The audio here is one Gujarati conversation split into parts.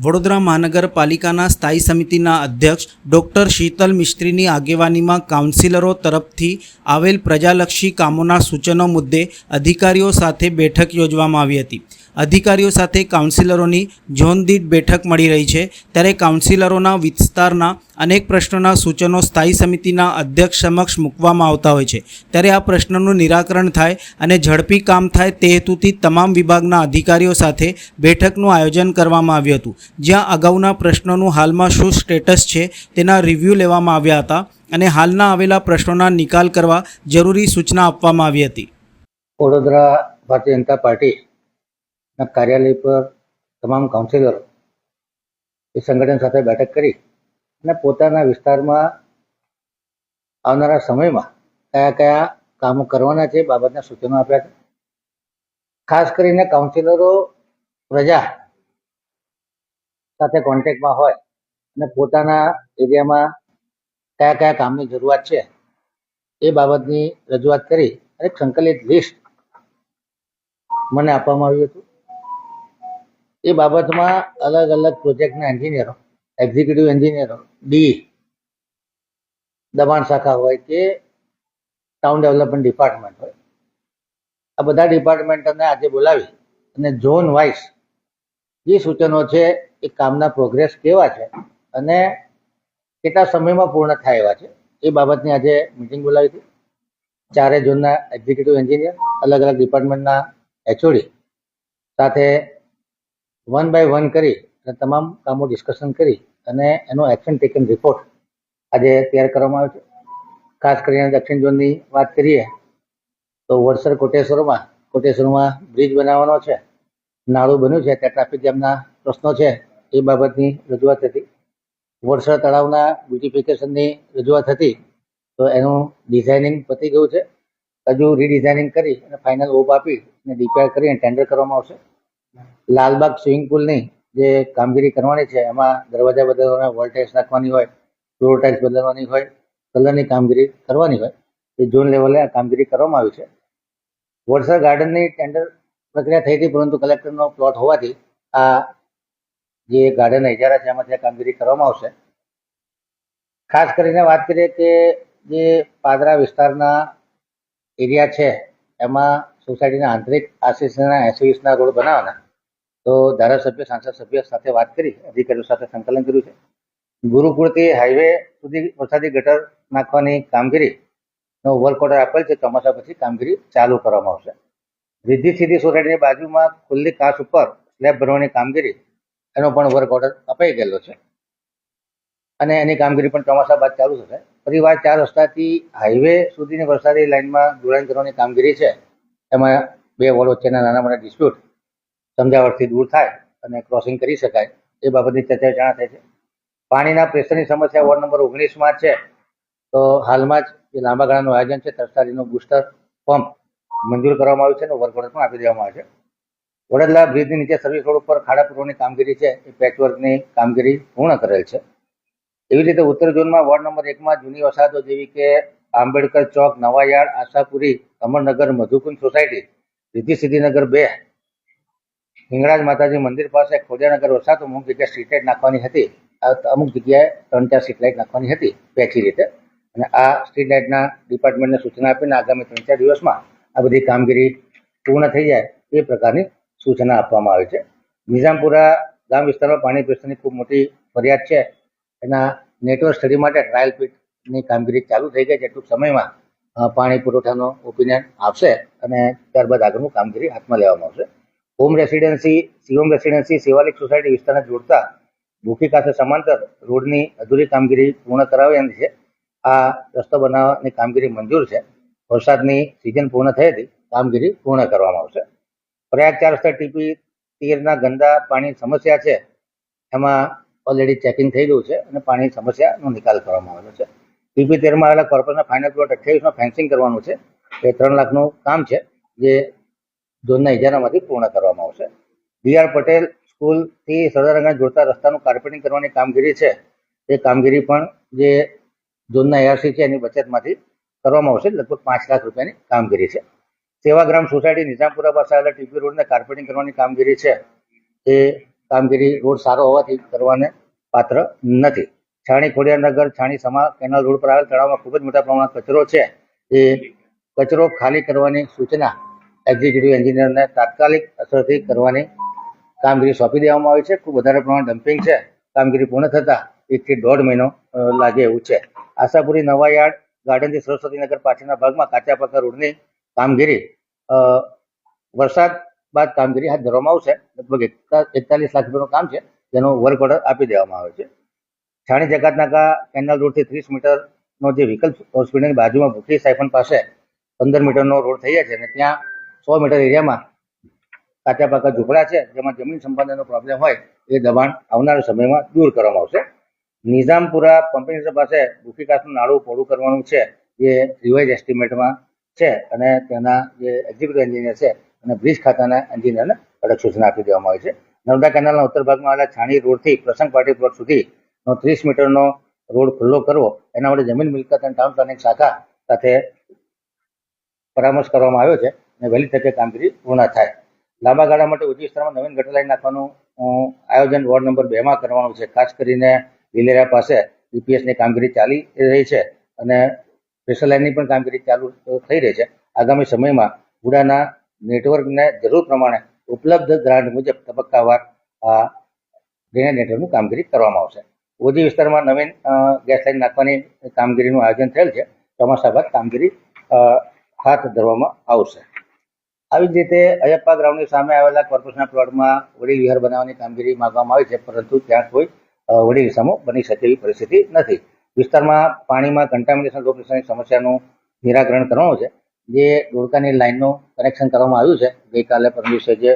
વડોદરા મહાનગરપાલિકાના સ્થાયી સમિતિના અધ્યક્ષ ડોક્ટર શીતલ મિસ્ત્રીની આગેવાનીમાં કાઉન્સિલરો તરફથી આવેલ પ્રજાલક્ષી કામોના સૂચનો મુદ્દે અધિકારીઓ સાથે બેઠક યોજવામાં આવી હતી. અધિકારીઓ સાથે કાઉન્સિલરોની ઝોનદીઠ બેઠક મળી રહી છે. ત્યારે કાઉન્સિલરોના વિસ્તારના અનેક પ્રશ્નોના સૂચનો સ્થાયી સમિતિના અધ્યક્ષ સમક્ષ મૂકવામાં આવતા હોય છે. ત્યારે આ પ્રશ્નનું નિરાકરણ થાય અને ઝડપી કામ થાય તે હેતુથી તમામ વિભાગના અધિકારીઓ સાથે બેઠકનું આયોજન કરવામાં આવ્યું હતું. જ્યાં અગાઉના પ્રશ્નોનું હાલમાં શું સ્ટેટસ છે તેના રિવ્યૂ લેવામાં આવ્યા હતા અને હાલના આવેલા પ્રશ્નોના નિકાલ કરવા જરૂરી સૂચના આપવામાં આવી હતી. વડોદરા ભારતીય જનતા પાર્ટીના કાર્યાલય પર તમામ કાઉન્સિલરો એ સંગઠન સાથે બેઠક કરી અને પોતાના વિસ્તારમાં આવનારા સમયમાં કયા કયા કામો કરવાના છે બાબતના સૂચનો આપ્યા છે. ખાસ કરીને કાઉન્સિલરો પ્રજા સાથે કોન્ટેક્ટમાં હોય અને પોતાના એરિયામાં કયા કયા કામની જરૂરિયાત છે એ બાબતની રજૂઆત કરી અને સંકલિત લિસ્ટ મને આપવામાં આવ્યું હતું. એ બાબતમાં અલગ અલગ પ્રોજેક્ટના એન્જિનિયરો, એક્ઝિક્યુટિવ એન્જિનિયરો, ડી, દબાણ શાખા હોય કે ટાઉન ડેવલપમેન્ટ ડિપાર્ટમેન્ટ હોય. આ બધા ડિપાર્ટમેન્ટને આજે બોલાવી અને ઝોન વાઇઝ જે સૂચનો છે એ કામના પ્રોગ્રેસ કેવા છે અને કેટલા સમયમાં પૂર્ણ થાય એવા છે એ બાબતની આજે મિટિંગ બોલાવી હતી. ચારે ઝોનના એક્ઝિક્યુટિવ એન્જિનિયર, અલગ અલગ ડિપાર્ટમેન્ટના એચઓડી સાથે વન બાય વન કરી અને તમામ કામો ડિસ્કશન કરી અને એનો એક્શન ટેકન રિપોર્ટ આજે તૈયાર કરવામાં આવ્યો છે. ખાસ કરીને દક્ષિણ ઝોનની વાત કરીએ તો વડસર કોટેશ્વરમાં કોટેશ્વરમાં બ્રિજ બનાવવાનો છે. નાળું બન્યું છે, ત્યાં ટ્રાફિક જામના પ્રશ્નો છે, એ બાબતની રજૂઆત હતી. વડસર તળાવના બ્યુટિફિકેશનની રજૂઆત હતી, તો એનું ડિઝાઇનિંગ પતી ગયું છે. હજુ રીડિઝાઇનિંગ કરી અને ફાઇનલ ઓપ આપી અને ડિપેર કરીને ટેન્ડર કરવામાં આવશે. લાલબાગ સ્વિમિંગ પુલની જે કામગીરી કરવાની છે, એમાં દરવાજા બદલવાના વોલ્ટેજ નાખવાની હોય ફ્લોર ટાઇલ્સ બદલવાની હોય, કલરની કામગીરી કરવાની હોય, એ ઝોન લેવલે આ કામગીરી કરવામાં આવી છે. વોટસર ગાર્ડનની ટેન્ડર પ્રક્રિયા થઈ હતી, પરંતુ કલેક્ટરનો પ્લોટ હોવાથી આ જે ગાર્ડન ઇજારા છે, એમાંથી આ કામગીરી કરવામાં આવશે. ખાસ કરીને વાત કરીએ કે જે પાદરા વિસ્તારના એરિયા છે, એમાં સોસાયટીના આંતરિક આશીષના એસી રોડ બનાવવાના. તો ધારાસભ્ય, સાંસદ સભ્ય સાથે વાત કરી, અધિકારીઓ સાથે સંકલન કર્યું છે. ગુરુકુળથી હાઈવે સુધી વરસાદી ગટર નાખવાની કામગીરીનો વર્ક ઓર્ડર આપેલ છે. ચોમાસા પછી કામગીરી ચાલુ કરવામાં આવશે. રિદ્ધિ સીધી સોસાયટીની બાજુમાં ખુલ્લી કાચ ઉપર સ્લેબ ભરવાની કામગીરી એનો પણ વર્ક ઓર્ડર અપાઈ ગયેલો છે. અને એની કામગીરી પણ ચોમાસા બાદ ચાલુ થશે. પરિવાર ચાર રસ્તાથી હાઈવે સુધીની વરસાદી લાઇનમાં જોડાણ કરવાની કામગીરી છે. એમાં બે વોર્ડ વચ્ચેના નાના મોટા ડિસ્પ્યુટ સમજાવટથી દૂર થાય અને ક્રોસિંગ કરી શકાય, એ બાબતની ચર્ચા જાણ થાય છે. પાણીના પ્રેશરની સમસ્યા વોર્ડ નંબર ઓગણીસમાં છે. તો હાલમાં જ જે લાંબા ગાળાનું આયોજન છે. તરસારીનું બુસ્ટર પંપ મંજૂર કરવામાં આવ્યું છે અને વર્ક ઓર્ડર પણ આપી દેવામાં આવે છે. વડોદરા બ્રિજની નીચે સર્વિસ રોડ ઉપર ખાડા પૂરવાની કામગીરી છે. એ પેચવર્કની કામગીરી પૂર્ણ કરેલ છે. એવી રીતે ઉત્તર ઝોનમાં વોર્ડ નંબર એકમાં જૂની વસાહતો જેવી કે આંબેડકર ચોક નવાયાર્ડ આશાપુરી અમરનગર મધુકુંજ સોસાયટી રીતિ સિદ્ધિનગર બે, હિંગળાજ માતાજી મંદિર પાસે ખોડિયાનગર વસાત અમુક જગ્યાએ સ્ટ્રીટ લાઇટ નાખવાની હતી. અમુક જગ્યાએ ત્રણ ચાર સ્ટ્રીટ લાઇટ નાખવાની હતી પેચી રીતે. અને આ સ્ટ્રીટ લાઇટના ડિપાર્ટમેન્ટને સૂચના આપીને આગામી ત્રણ ચાર દિવસમાં આ બધી કામગીરી પૂર્ણ થઈ જાય એ પ્રકારની સૂચના આપવામાં આવી છે. નિઝામપુરા ગામ વિસ્તારમાં પાણી પ્રશ્નની ખૂબ મોટી ફરિયાદ છે. એના નેટવર્ક સ્ટડી માટે ટ્રાયલ પીટની કામગીરી ચાલુ થઈ ગઈ છે. ટૂંક સમયમાં પાણી પુરવઠાનો ઓપિનિયન આપશે અને ત્યારબાદ આગળનું કામગીરી હાથમાં લેવામાં આવશે. હોમ રેસિડેન્સી સીઓમ રેસિડેન્સી સેવાલિક સોસાયટી વિસ્તારને જોડતા ભૂખી ખાતે સમાંતર રોડની અધૂરી કામગીરી પૂર્ણ કરાવવાની છે. આ રસ્તો બનાવવાની કામગીરી મંજૂર છે. વરસાદની સિઝન પૂર્ણ થઈ હતી કામગીરી પૂર્ણ કરવામાં આવશે. પ્રયાગ ચાર રસ્તા ટીપી તીરના ગંદા પાણી સમસ્યા છે. એમાં ઓલરેડી ચેકિંગ થઈ ગયું છે અને પાણી સમસ્યાનો નિકાલ કરવામાં આવેલો છે. ટીપી તેરમાં આવેલા કોર્પોરેશનના ફાઇનલ પ્લોટ અઠ્યાવીસમાં ફેન્સિંગ કરવાનું છે. એ ત્રણ લાખનું કામ છે, જે ઝોનના ઇજારામાંથી પૂર્ણ કરવામાં આવશે. બી આર પટેલ સ્કૂલથી સરદારગંજ જોડતા રસ્તાનું કાર્પેટિંગ કરવાની કામગીરી છે. એ કામગીરી પણ જે ઝોનના એઆરસી છે, એની બચતમાંથી કરવામાં આવશે. લગભગ પાંચ લાખ રૂપિયાની કામગીરી છે. સેવાગ્રામ સોસાયટી નિઝામપુરા પાસે આવેલા ટીપી રોડને કાર્પેટિંગ કરવાની કામગીરી છે. એ કામગીરી રોડ સારો હોવાથી કરવાને પાત્ર નથી. છાણી ખોડિયારનગર છાણી સમા કેનાલ રોડ પર આવેલ તળાવમાં ખૂબ જ મોટા પ્રમાણમાં કચરો છે. એ કચરો ખાલી કરવાની સૂચના એક્ઝિક્યુટિવ એન્જિનિયરને તાત્કાલિક અસરથી કરવાની કામગીરી સોંપી દેવામાં આવી છે. ખૂબ વધારે પ્રમાણ ડમ્પિંગ છે. કામગીરી પૂર્ણ થતાં એકથી દોઢ મહિનો લાગે એવું છે. આશાપુરી નવા યાર્ડ ગાર્ડનથી સરસ્વતીનગર પાછળના ભાગમાં કાચા પાકા રોડની કામગીરી વરસાદ બાદ કામગીરી હાથ ધરવામાં આવશે. લગભગ એકતાલીસ લાખ રૂપિયાનું કામ છે. જેનો વર્ક ઓર્ડર આપી દેવામાં આવે છે. છાણી જગતનાકા કેનાલ રોડથી ત્રીસ મીટરનો જે વિકલ્પ હોસ્પિટલની બાજુમાં ભૂખરી સાયફન પાસે પંદર મીટરનો રોડ થઈ છે અને ત્યાં સો મીટર એરિયામાં કાચા પાકા ઝૂંપડા છે, જેમાં જમીન સંપાદનનો પ્રોબ્લેમ હોય એ દબાણ આવનારા સમયમાં દૂર કરવામાં આવશે. નિઝામપુરા પંપિંગ પાસે ભૂખી કાચનું નાળું પહોળું કરવાનું છે જે રિવાઇઝ એસ્ટિમેટમાં છે અને તેના જે એક્ઝિક્યુટિવ એન્જિનિયર છે અને બ્રિજ ખાતાના એન્જિનિયરને કડક સૂચના આપી દેવામાં આવી છે. નર્મદા કેનાલના ઉત્તર ભાગમાં આવેલા છાણી રોડથી પ્રસંગ પાર્ટી પ્લોટ સુધીનો ત્રીસ મીટરનો રોડ ખુલ્લો કરવો, એના માટે જમીન મિલકત અને ટાઉન પ્લાનિંગ શાખા સાથે પરામર્શ કરવામાં આવ્યો છે અને વહેલી તકે કામગીરી પૂર્ણ થાય. લાંબા ગાળા માટે ઉચ્ચ વિસ્તારમાં નવીન ગટર લાઈન નાખવાનું આયોજન વોર્ડ નંબર બે માં કરવાનું છે. ખાસ કરીને લીલેરા પાસે EPS ની કામગીરી ચાલી રહી છે અને પ્રેશર લાઇનની પણ કામગીરી ચાલુ થઈ રહી છે. આગામી સમયમાં ઉડાના નેટવર્કને જરૂર પ્રમાણે ઉપલબ્ધ ગ્રાન્ટ મુજબ તબક્કાવાર આ ડ્રેનેજ નેટવર્કની કામગીરી કરવામાં આવશે. ઓજી વિસ્તારમાં નવીન ગેસ લાઇન નાખવાની કામગીરીનું આયોજન થયેલ છે. ચોમાસા બાદ કામગીરી હાથ ધરવામાં આવશે. આવી જ રીતે અયપ્પા ગ્રાઉન્ડની સામે આવેલા કોર્પોરેશનના પ્લોટમાં વડી વિહાર બનાવવાની કામગીરી માંગવામાં આવી છે, પરંતુ ત્યાં કોઈ વડી વિસામો બની શકે એવી પરિસ્થિતિ નથી. વિસ્તારમાં પાણીમાં કન્ટામિનેશન પ્રેશરની સમસ્યાનું નિરાકરણ કરવાનું છે. જે ડોડકાની લાઇનનું કનેક્શન કરવામાં આવ્યું છે, ગઈકાલે પરમ દિવસે જે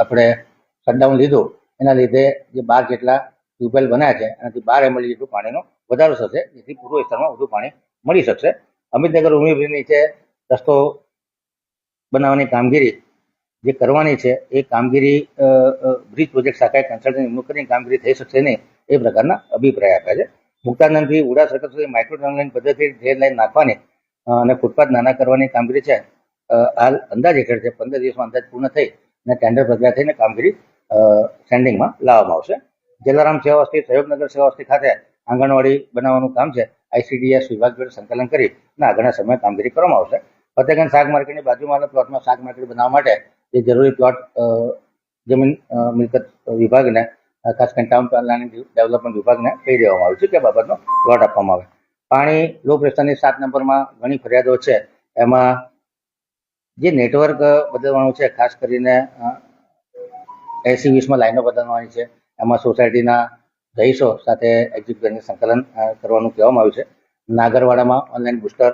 આપણે શટડાઉન લીધું, એના લીધે જે બાર જેટલા ટ્યુબવેલ બનાવ્યા છે, એનાથી બાર એમએલ જેટલું પાણીનો વધારો થશે, જેથી પૂર્વ વિસ્તારમાં વધુ પાણી મળી શકશે. અમિતનગર ઉમી બ્રિજ નીચે રસ્તો બનાવવાની કામગીરી જે કરવાની છે, એ કામગીરી બ્રિજ પ્રોજેક્ટ શાખાએ કન્સલ્ટન્ટ નિમણૂક કરીને કામગીરી થઈ શકશે નહીં, એ પ્રકારના અભિપ્રાય આપ્યા છે. મુક્તાનંદથી ઉડા સર્કલ સુધી માઇક્રો ટનલ પદ્ધતિ રેલ લાઇન નાખવાની અને ફૂટપાથ નાના કરવાની કામગીરી છે. હાલ અંદાજ હેઠળ છે, પંદર દિવસમાં અંદાજ પૂર્ણ થઈ અને ટેન્ડર પ્રક્રિયા થઈને કામગીરી સેન્ડિંગમાં લાવવામાં આવશે. જલારામ સેવા વસ્તી સહયોગનગર સેવા વસ્તી ખાતે આંગણવાડી બનાવવાનું કામ છે. આઈસીડીએસ વિભાગ જોડે સંકલન કરી અને આગળના સમયે કામગીરી કરવામાં આવશે. ફતેગંજ શાક માર્કેટની બાજુમાં પ્લોટમાં શાક માર્કેટ બનાવવા માટે જે જરૂરી પ્લોટ જમીન મિલકત વિભાગને ખાસ કરીને ટાઉન પ્લાનિંગ ડેવલપમેન્ટ વિભાગને કહી દેવામાં આવ્યું છે કે બાબતનો પ્લોટ આપવામાં આવે. પાણી લો પ્રેશરની સાત નંબરમાં ઘણી ફરિયાદો છે. એમાં જે નેટવર્ક બદલવાનું છે, ખાસ કરીને એસી વીસમાં લાઈનો બદલવાની છે. એમાં સોસાયટીના રહીશો સાથે એક્ઝિક્યુટિવને સંકલન કરવાનું કહેવામાં આવ્યું છે. નાગરવાડામાં ઓનલાઈન બુસ્ટર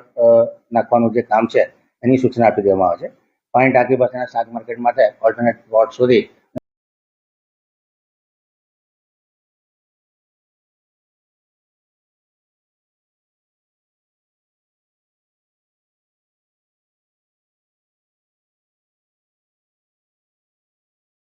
નાખવાનું જે કામ છે, એની સૂચના આપી દેવામાં આવે છે. પાણી ટાંકી પાસેના શાક માર્કેટ માટે ઓલ્ટરનેટ વોર્ડ સુધી